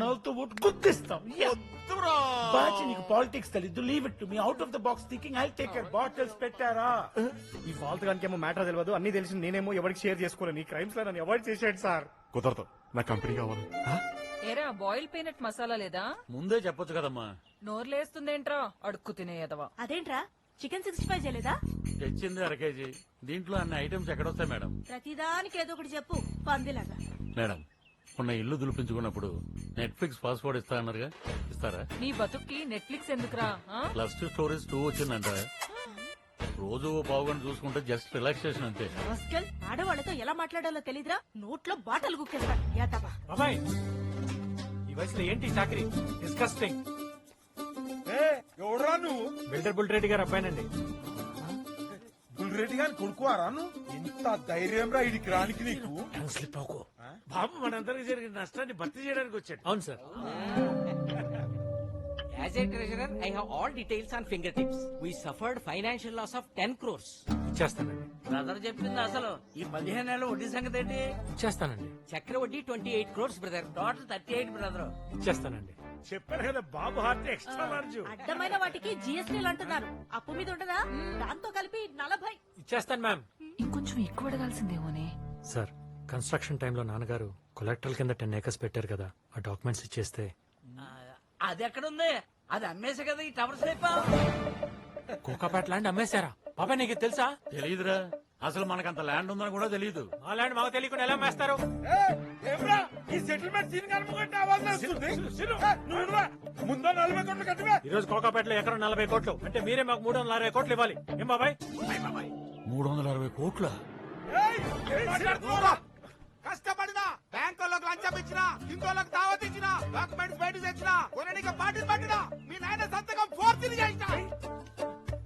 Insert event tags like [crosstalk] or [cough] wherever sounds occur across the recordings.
నవ్వుతూ ఓటు గుద్దిస్తాం. బాచి నీకు పాలిటిక్స్ తెలీదు. Leave it to me out of the box thinking I take care bottles పెట్టారా? ఈ ఫాల్త్ గానికేమో మ్యాటర్ తెలియదు అన్ని తెలిసి నేనేమో ఎవరికి షేర్ చేసుకోలేను ఈ క్రైమ్స్లో నన్ను అవాయిడ్ చేసాడు సార్ కుదరదు. నా కంపెనీ కావాలి. ఏరా బాయిల్ పీనట్ మసాలా లేదా? ముందే చెప్పొచ్చు కదమ్మా. నోర్లేస్తుందేంట్రా? అడుక్కు తినేయదవా అదేంట్రా? చికెన్ సిక్స్టీ ఫైవ్ చేయలేదా? తెచ్చింది అర కేజీ. దీంట్లో అన్ని ఐటమ్స్ ఎక్కడొస్తాయి మేడం ప్రతిదానికి ఏదో ఒకటి చెప్పు. పందిలాగా. మేడం మొన్న ఇల్లు దులిపించుకున్నప్పుడు నెట్ఫ్లిక్స్ పాస్వర్డ్ ఇస్తా అన్నారుగా. ఇస్తారా? నీ బతుక్కి నెట్ఫ్లిక్స్ ఎందుకురా? ఆ? ప్లస్ టూ స్టోరీస్ టూ వచ్చిందంట. రోజు ఓ పావు గంట చూసుకుంటే జస్ట్ రిలాక్సేషన్ అంతే. ఆడవాళ్ళతో ఎలా మాట్లాడాలో తెలీదురా? నోట్లో బాటలు గుక్కేస్తా. యాతవా బాబాయ్ ఈ వయసులో ఏంటి చాకరీ? డిస్కస్టింగ్ ఎవడరా నువ్వు? బిల్డర్ బుల్ రెడ్డి గారు అబ్బాయినండి. బుల్రెడ్డి గారిని కొడుకువారా నువ్వు? ఎంత ధైర్యం రా ఇడికి రానికి నీకు? స్లిప్ అవుకో బాబు మనందరికి జరిగిన నష్టాన్ని భర్తీ చేయడానికి వచ్చాడు. అవును sir. [laughs] As a treasurer, I have all details on fingertips. We suffered financial loss of 10 crores. ఇచ్చేస్తానండి. బ్రదర్ చెప్పింది అసలు. ఈ పదిహేను నెలల వడ్డీ సంగతి ఏంటి? ఇచ్చేస్తానండి. చక్ర వడ్డీ twenty eight crores brother total thirty eight brother ఇచ్చేస్తానండి. చెప్పారు కదా బాబు హార్ట్ ఎక్స్ట్రా లార్జ్ అడ్డమైన వాటికి జిఎస్టీలు అంటున్నారు. అప్పు మీద ఉంటదా దాంతో కలిపి నలభై. ఇచ్చేస్తాను మ్యామ్ ఇంకొంచెం ఎక్కువ అడగాల్సిందేమోనే. సార్ కన్స్ట్రక్షన్ టైంలో నాన్నగారు కొలెక్టర్ల కింద టెన్ ఏకర్స్ పెట్టారు కదా ఆ డాక్యుమెంట్స్ ఇచ్చేస్తే. అది ఎక్కడ ఉంది అది అమ్మేసే కదా ఈ టవర్స్ లేపా కోకాపేట ల్యాండ్ అమ్మేశారా? బాబాయ్ నీకు తెలుసా? తెలియదురా అసలు మనకంత ల్యాండ్ ఉందని కూడా తెలియదు మా ల్యాండ్ మాకు తెలియకుండా ఎలా అమ్మేస్తారు? ఏమ్రా? ఈ సెటిల్మెంట్ సీన్ కనుకుంటే ఆవాజ్ వస్తుంది. నువ్వు రా. ముందో నలభై కోట్లు కట్టివే. ఈ రోజు కోకాపేటలో ఎకరం నలభై కోట్లు. అంటే మీరే మాకు మూడు వందల అరవై కోట్లు ఇవ్వాలి. ఏం బాబాయ్? మూడు వందల అరవై కోట్ల? ఇచ్చినా ఇంకోలకు దావత్ ఇచ్చినా డాక్యుమెంట్స్ బయట తెచ్చినా పార్టీలు పట్టినా మీ నాయన సంతకం ఫోర్త్ చేసినా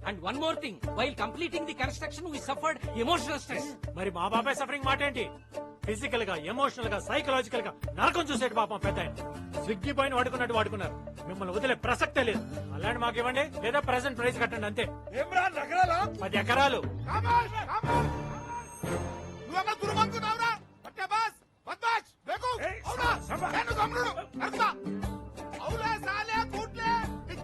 and one more thing while completing the construction we suffered emotional stress మరి మా బాబాయ్ సఫరింగ్ మాట ఏంటి? ఫిజికల్గా ఎమోషనల్గా సైకలాజికల్గా నరకం చూసేటి పాపం పెద్ద. స్విగ్గీ పైన వాడుకున్నట్టు వాడుకున్నారు. మిమ్మల్ని వదిలే ప్రసక్తే లేదు. అలాంటి మాకు ఇవ్వండి లేదా ప్రెసెంట్ ప్రైస్ కట్టండి అంతే. ఏమ్రా నగరాలా? పది ఎకరాలు. అవులే సాలే కూట్లే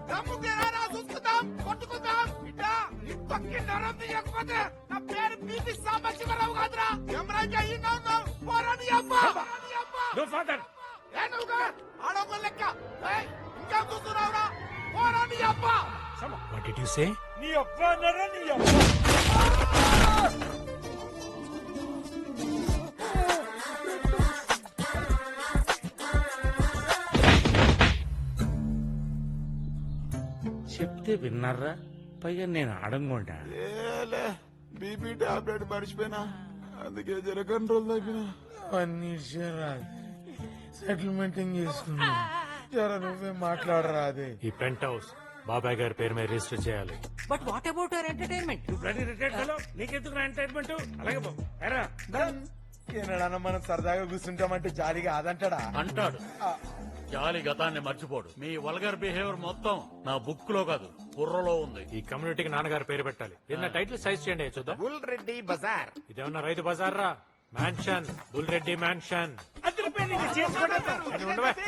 దమ్ము తీరారా చూసుకుందాం కొట్టుకుందాం బిడ్డ నీ పక్కి నరం తీయకపోతే నా పేరు బీపీ సాంబశివరావు కాదురా ఎమరాజ్ అయ్యిందా ఉన్నావు పోరాని నో ఫాదర్ ఏనుగా ఆడొక లెక్క ఇంకా చూస్తున్నావురా పోరాని అబ్బా వాట్ డిడ్ యు సే నీ అబ్బ అన్నారా నీ అబ్బ? చెప్తే విన్నారా? పైగా నేను ఆడంగుంటా ఏలే బీపీ టాబ్లెట్ మర్చిపోయినా. అందుకే జర కంట్రోల్ తగ్గిన అన్ని సెటిల్మెంట్ చేసుకున్నా జర నువ్వే మాట్లాడరా అదే. ఈ పెంట్ హౌస్ బాబాయ్ గారి పేరు మీద రిజిస్టర్ చేయాలి. But what about our entertainment bloody retired fellow నీకెందుకు ఎంటర్టైన్మెంట్ అలాగే బాబు ఎరా. ఏనాడన్నా మనం సరదాగా కూర్చుంటామంటే జాలిగా అదంటాడా అంటాడు. జాలి గతాన్ని మర్చిపోడు. మీ వల్గర్ బిహేవియర్ మొత్తం నా బుక్లో కాదు బుర్రలో ఉంది. ఈ కమ్యూనిటీకి నాన్నగారి పేరు పెట్టాలి. ఏదైనా టైటిల్ సైజ్ చేయండి చూద్దాం. బుల్ రెడ్డి బజార్. ఇదేమన్నా రైతు బజార్ రా మ్యాన్షన్ బుల్ రెడ్డి మ్యాన్షన్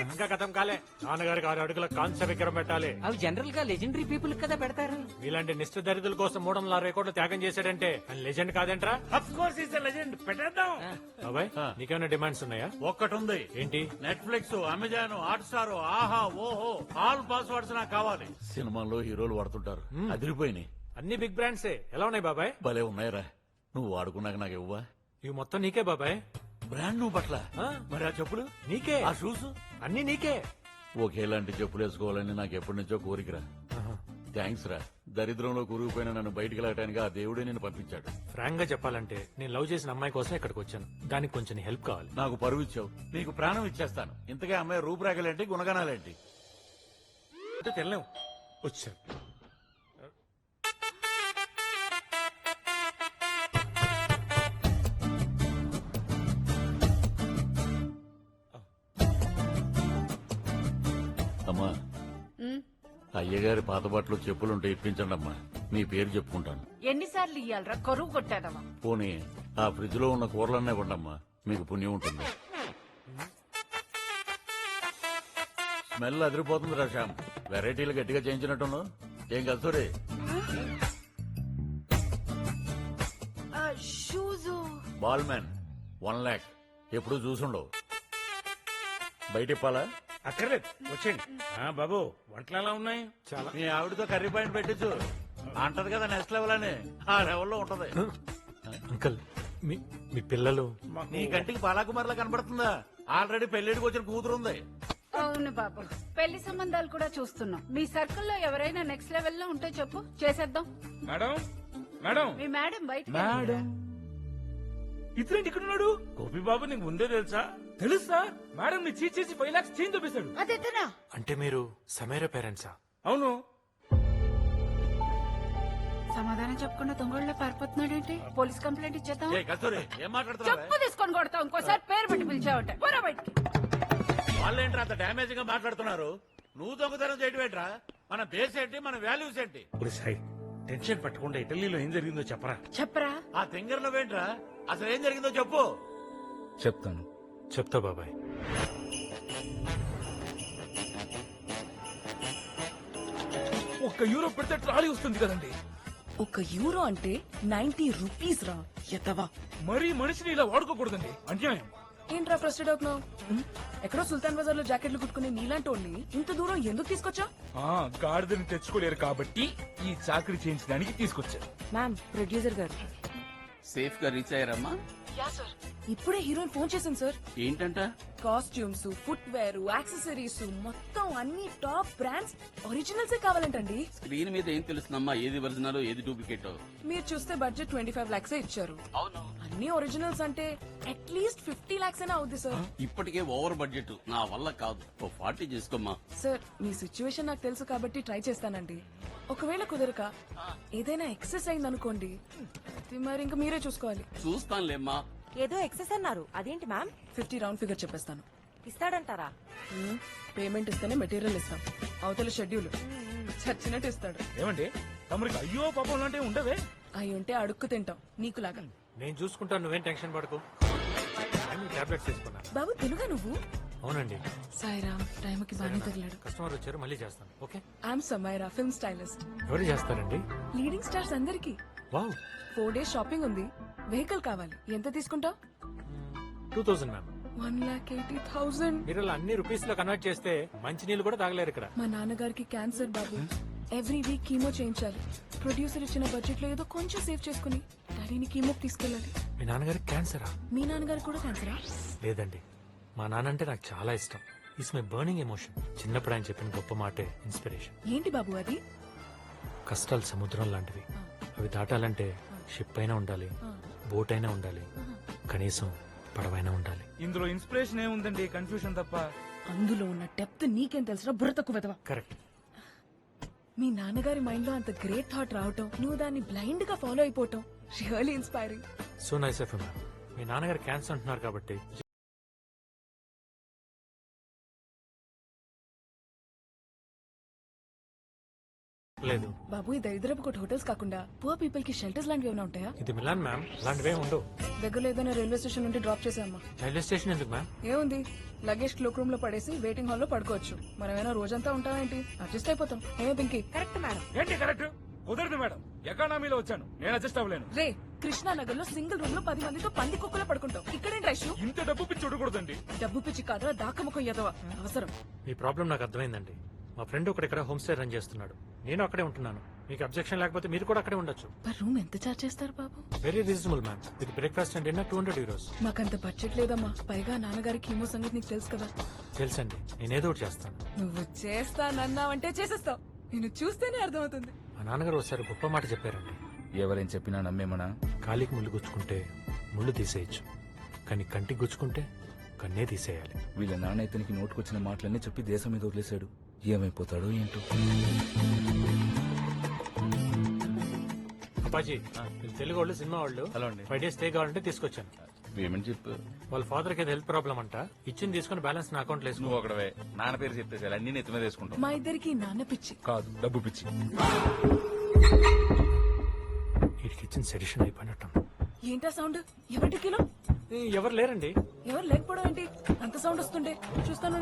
ఇంకా గతం కాలే. నాన్నగారికి ఆరు అడుగుల కాంస్య విగ్రహం పెట్టాలి. అవి జనరల్గా లెజెండరీ పీపుల్ కదా పెడతారు. ఇలాంటి నిష్ఠ దరిద్రుల కోసం మూడు వందల అరవై కోట్లు త్యాగం చేశాడంటే లెజెండ్ కాదంట్రా? అఫ్ కోర్స్ ఇస్ లెజెండ్ పెట్టేద్దాం. బాబాయ్ ఆ. నీకేమైనా డిమాండ్స్ ఉన్నాయా? ఒక్కటుంది. ఏంటి? నెట్ఫ్లిక్స్ అమెజాన్ హాట్ స్టార్ ఆహా ఓహో ఆల్ పాస్వర్డ్స్ నాకు కావాలి. సినిమాల్లో హీరోలు వాడుతుంటారు. అదిరిపోయినాయి. అన్ని బిగ్ బ్రాండ్సే ఎలా ఉన్నాయి బాబాయ్? భలే ఉన్నాయిరా నువ్వు వాడుకున్నాక నాకు ఇవ్వా ఇవి మొత్తం నీకే బాబాయ్. బ్రాండ్ నువ్వు పట్ల. మరి ఆ చెప్పులు? నీకే. ఆ షూస్ అన్ని నీకే. ఒకేలాంటి చెప్పులు వేసుకోవాలని నాకు ఎప్పటి నుంచో కోరికరా థ్యాంక్స్ రా. దరిద్రంలో కూరుకుపోయిన నన్ను బయటికి వెళ్ళటానికి ఆ దేవుడే నేను పంపించాడు. ఫ్రాంక్గా చెప్పాలంటే నేను లవ్ చేసిన అమ్మాయి కోసం ఇక్కడికి వచ్చాను. దానికి కొంచెం హెల్ప్ కావాలి. నాకు పరువు ఇచ్చావు. నీకు ప్రాణం ఇచ్చేస్తాను. ఇంతకే అమ్మాయి రూపురేఖలేంటి గుణగణాలేంటి? అంటే తెల్లం వచ్చాను. అమ్మా. అయ్యగారి పాత బట్టలు చెప్పులుంటే ఇప్పించండి అమ్మా. మీ పేరు చెప్పుకుంటాను. ఎన్నిసార్లు ఇయ్యాలరా? కరువు కొట్టాదవా పోనీ ఆ ఫ్రిడ్జ్లో ఉన్న కూరలన్నీ ఇవ్వండమ్మా. మీకు పుణ్యం ఉంటుంది. స్మెల్ అదిరిపోతుంది రా శ్యామ్. వెరైటీలు గట్టిగా చేయించినట్టును ఏం Kasturi shoes. Ball man one lakh. ఎప్పుడు చూసుండవు. బయట ఇప్పాలా అక్కర్లేదు. వచ్చేయండి. బాబు వంటలు ఎలా ఉన్నాయి? చాలా. మీ ఆవిడతో కర్రీ పాయింట్ పెట్టించు అంటది కదా నెక్స్ట్ లెవెల్ అని. ఆ లెవెల్లో ఉంటది. అంకుల్ మీ మీ పిల్లలు. నీ కంటికి బాలాకుమార్లా కనబడుతుందా? ఆల్రెడీ పెళ్ళిడికి వచ్చిన కూతురు ఉంది. అవును బాబు. పెళ్ళి సంబంధాలు కూడా చూస్తున్నాం. మీ సర్కిల్లో ఎవరైనా నెక్స్ట్ లెవెల్లో ఉంటే చెప్పు. చేసేద్దాం. Madam madam. మీ మేడం బయట మేడం. ఇతరేంటి ఇక్కడ ఉన్నాడు గోపి బాబు నీకు ముందే తెలుసా? తెలుసా? మేడం ని చీట్ చేసి ఫైవ్ లాక్స్ చేంజ్ చూపిస్తాడు అదెతనా అంటే మీరు సమీర పేరెంట్సా? అవును. సమాధానం చెప్పకుండా దొంగళ్ళ పారిపోతున్నాడేంటి? పోలీస్ కంప్లైంట్ ఇచ్చేద్దాం కస్తూరి ఏం చెప్పు తీసుకొని కొడతాం ఇంకోసారి పేరు పెట్టి పిలిచావట. పోరా బయటికి. వాళ్ళేంట్రా అంత డ్యామేజ్గా మాట్లాడుతున్నారు? నువ్వు దొంగతనం చేయడం ఏంట్రా? మన బేస్ ఏంటి మన వాల్యూస్ ఏంటి? ఇప్పుడు సాయి టెన్షన్ పట్టకుండా ఇటలీలో ఏం జరిగిందో చెప్పరా? చెప్పరా? ఆ తింగర్ నువ్వేంట్రా అసలు ఏం జరిగిందో చెప్పు. చెప్తాను. చెప్తా బాబాయ్. ఒక్క యూరో పెడితే ట్రాలీ వస్తుంది కదండి. ఒక యూరో అంటే నైన్టీ రూపీస్ రా ఎత్తవా మరీ మనిషిని ఇలా వాడుకోకూడదండి అన్యాయం. ఏంట్రా ఫ్రస్టెడ్ అవుతున్నావు? ఎక్కడో సుల్తాన్ బజార్లో జాకెట్లు కుట్టుకునే నీలాంటి వాళ్ళని ఇంత దూరం ఎందుకు తీసుకొచ్చా? ఆ గాడిదని తెచ్చుకోలేరు కాబట్టి ఈ చాకరీ చేయించడానికి తీసుకొచ్చారు మ్యామ్ ప్రొడ్యూసర్ గారు. సేఫ్గా రీచ్ అయ్యారమ్మా. ఇప్పుడే హీరోయిన్ ఫోన్ చేసింది సార్. ఏంటంట? కాస్ట్యూమ్స్ ఫుట్ వేర్ యాక్సెసరీస్ మొత్తం అన్ని టాప్ బ్రాండ్స్ ఒరిజినల్స్ కావాలంటండి. స్క్రీన్ మీద ఏం తెలుస్తుందమ్మా? ఏది ఒరిజినల్ ఏది డూప్లికేట్ మీరు చూస్తే బడ్జెట్ ట్వంటీ ఫైవ్ లాక్స్ ఇచ్చారు. అవును. అన్ని ఒరిజినల్స్ అంటే అట్లీస్ట్ ఫిఫ్టీ లాక్స్ అయినా అవుద్ది సార్. ఇప్పటికే ఓవర్ బడ్జెట్ నా వల్ల కాదు. ఫార్టీ చేసుకోమ్మా. సార్ మీ సిచ్యువేషన్ నాకు తెలుసు కాబట్టి ట్రై చేస్తానండి. ఒకవేళ కుదరక ఏదైనా ఎక్సెస్ అయింది అనుకోండి మరి ఇంకా మీరే చూసుకోవాలి. చూస్తానులేమ్మా. ఏదో ఎక్సెస్ అన్నారు. అదేంటి మ్యామ్ ఫిఫ్టీ రౌండ్ ఫిగర్ చెప్పేస్తాను. ఇస్తాడంటారా? పేమెంట్ ఇస్తేనే మెటీరియల్ ఇస్తాం. అవతల షెడ్యూల్. చచ్చినట్టు ఇస్తాడు. ఏమండి? తమరికి అయ్యో పాపం లాంటివి ఉండవే? అయి ఉంటే అడుక్కు తింటాం. నీకులాగా నేను చూసుకుంటాను నువ్వేం టెన్షన్ పడకు. టాబ్లెట్స్ తీసుకున్నా బాబు తెలుగా నువ్వు? అవునండి. సాయిరామ్ టైంకి బాగానే తగిలాడు. కస్టమర్ వచ్చారు మళ్ళీ చేస్తాను. Okay? I'm Samaira film stylist. ఎవరు చేస్తారండి? లీడింగ్ స్టార్స్ అందరికి. వావ్. ఫోర్ డేస్ షాపింగ్ ఉంది. వెహికల్ కావాలి. ఎంత తీసుకుంటావు? Two thousand ma'am. One lakh eighty thousand మీరు అన్ని రూపీస్లో కన్వర్ట్ చేస్తే మంచి నీళ్ళు కూడా తాగలేరు ఇక్కడ. మా నాన్నగారికి క్యాన్సర్ బాబు. ఎవ్రీ వీక్ కీమో చేయించాలి. ప్రొడ్యూసర్ ఇచ్చిన బడ్జెట్లో ఏదో కొంచెం సేవ్ చేసుకుని డాడీని కీమో తీసుకెళ్ళాలి. మీ నాన్నగారికి క్యాన్సరా? మీ నాన్నగారికి కూడా క్యాన్సరా? లేదండి. మా నాన్న అంటే నాకు చాలా ఇష్టం. ఇస్ మై బర్నింగ్ ఎమోషన్ చిన్నప్పుడు ఆయన చెప్పిన గొప్ప మాటే ఇన్స్పిరేషన్ ఏంటి బాబు అది? కష్టాలు సముద్రం లాంటివి. అవి దాటాలంటే షిప్ అయినా ఉండాలి బోట్ అయినా ఉండాలి కనీసం పడవైనా ఉండాలి. ఇందులో ఇన్స్పిరేషన్ ఏముందండి? కన్ఫ్యూషన్ తప్ప. అందులో ఉన్న డెప్త్ నీకేం తెలుసురా? బుర్ర తక్కువ వెదవా కరెక్ట్ మీ నాన్నగారి మైండ్లో అంత గ్రేట్ థాట్ రావటం నువ్వు దాన్ని బ్లైండ్గా ఫాలో అయిపోవటం రియల్లీ ఇన్స్పైరింగ్ సో నైస్ ఎఫ్ మీ నాన్నగారు క్యాన్సర్ అంటున్నారు కాబట్టి లేదు. బాబు ఈ దరిద్రపు కొట్టు హోటల్స్ కాకుండా పువర్ పీపుల్కి షెల్టర్స్ లాంటివి ఏమైనా ఉంటాయా? ఇది మిలాన్ మ్యామ్. అలాంటివే ఉండవు. దగ్గరలో ఏదైనా రైల్వే స్టేషన్ ఉంటే డ్రాప్ చేసామ్మా రైల్వే స్టేషన్ ఎందుకు మ్యామ్? ఏముంది? లగేజ్ క్లోక్ రూమ్లో పడేసి వెయిటింగ్ హాల్లో పడుకోవచ్చు. మనమేనా రోజంతా ఉంటామేంటి అడ్జస్ట్ అయిపోతాం. ఏమో పింకి? కరెక్ట్ మేడం ఏంటి కరెక్ట్ కుదరదు మేడం ఎకానమీలో వచ్చాను. నేను అడ్జస్ట్ అవ్వలేను. రే కృష్ణానగర్లో సింగిల్ రూమ్లో పది మందితో పంది కుక్కలో పడుకుంటాం ఇక్కడేం రైషు ఇంత డబ్బు పిచ్చి చూడకూడదండి. డబ్బు పిచ్చి కాదురా దాకముఖం ఎదవ అవసరం. మీ ప్రాబ్లం నాకు అర్థమైందండి. మా ఫ్రెండ్ ఒకటి ఇక్కడ హోమ్ స్టే రన్ చేస్తున్నాడు. నేను అక్కడే ఉంటున్నాను. మీకు అబ్జెక్షన్ లేకపోతే మీరు కూడా అక్కడే ఉండొచ్చు. పర్ రూమ్ ఎంత చార్జ్ చేస్తారు బాబు? Very reasonable ma'am with breakfast and dinner two hundred euros మాకంత బడ్జెట్ లేదమ్మా. పైగా నాన్నగారి కీమో సంగతి నీకు తెలుసు కదా. తెలుసండి. నేనేదో ఒకటి చేస్తాను. నువ్వు చేస్తానన్నావంటే చేసేస్తావు. నేను చూస్తేనే అర్థమవుతుంది. మా నాన్నగారు ఒకసారి గొప్ప మాట చెప్పారండి. ఎవరేం చెప్పినా నమ్మేమనా? కాలికి ముళ్ళు గుచ్చుకుంటే ముళ్ళు తీసేయచ్చు. కానీ కంటికి గుచ్చుకుంటే కన్నే తీసేయాలి. వీళ్ళ నాన్న ఇతనికి నోటుకొచ్చిన మాటలన్నీ చెప్పి దేశం మీద వదిలేశాడు. ఏమైపోతాడో ఏంటో. అప్పాజీ వీళ్ళు తెలుగు వాళ్ళు సినిమా వాళ్ళు. హలో అండి. ఫైవ్ డేస్ స్టే కావాలంటే తీసుకొచ్చాను. పేమెంట్ చెప్పు. వాళ్ళ ఫాదర్కి హెల్త్ ప్రాబ్లం అంట. ఇచ్చింది తీసుకుని బ్యాలెన్స్ నా అకౌంట్ వేసుకో. నువ్వు ఒకడవే. నాన్న పేరు చెప్పేసి అన్ని నెత్తి మీద వేసుకుంటాం. మా ఇద్దరికి నాన్న పిచ్చి. కాదు డబ్బు పిచ్చి. వీటికి ఇచ్చిన సెడిషన్ అయిపోయినట్టు ఏంటా సౌండ్ ఎవరి కిలో? ఎవరు లేరండి? ఎవరు లేకపోవడం ఏంటి? అంత సౌండ్ వస్తుండే చూస్తాను